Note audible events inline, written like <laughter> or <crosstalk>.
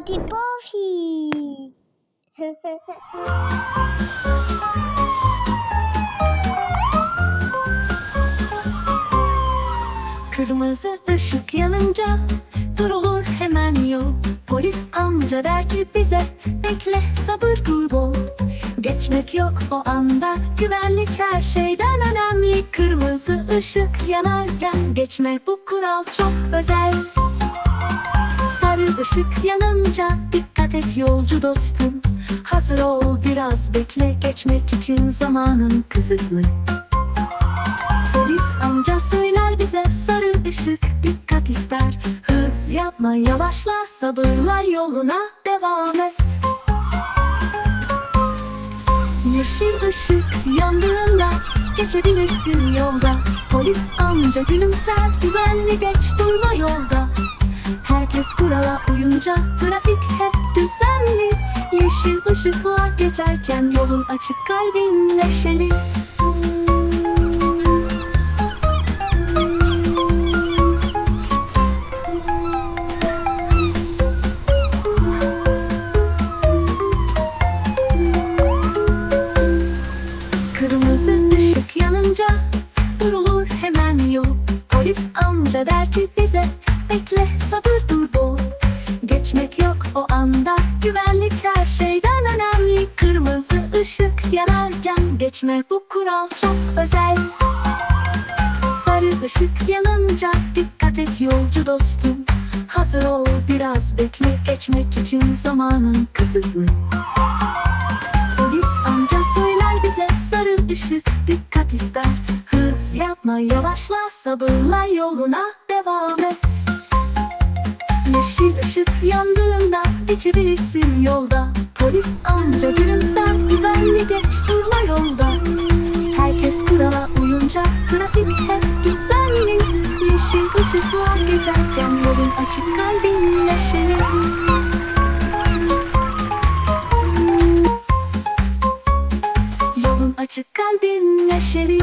Poti Pofi. <laughs> Kırmızı ışık yanınca durulur hemen yol. Polis amca der ki bize bekle sabır dur bol. Geçmek yok o anda güvenlik her şeyden önemli. Kırmızı ışık yanarken geçme bu kural çok özel Işık yanınca dikkat et yolcu dostum. Hazır ol biraz bekle. Geçmek için zamanın kısıtlı. Polis amca söyler bize sarı ışık dikkat ister. Hız yapma yavaşla sabırla yoluna devam et. Yeşil ışık yandığında geçebilirsin yolda. Polis amca gülümser güvenli geç durma yolda. Herkes kurala uyunca trafik hep düzenli. Yeşil ışıkla geçerken yolun açık kalbin neşeli. Kırmızı ışık yanınca durulur hemen yol. Polis amca der ki bize bekle sabır dur bol Geçmek yok o anda. Güvenlik her şeyden önemli. Kırmızı ışık yanarken geçme bu kural çok özel. Sarı ışık yanınca dikkat et yolcu dostum. Hazır ol biraz bekle. Geçmek için zamanın kısıtlı. Polis amca söyler bize sarı ışık dikkat ister. Hız yapma yavaşla. Sabırla yoluna devam et Yeşil ışık yandığında geçebilirsin yolda. Polis amca gülümser güvenli geç durma yolda. Herkes kurala uyunca trafik hep düzenli Yeşil ışıklar geçerken yolun açık kalbin neşeli. Yolun açık kalbin neşeli.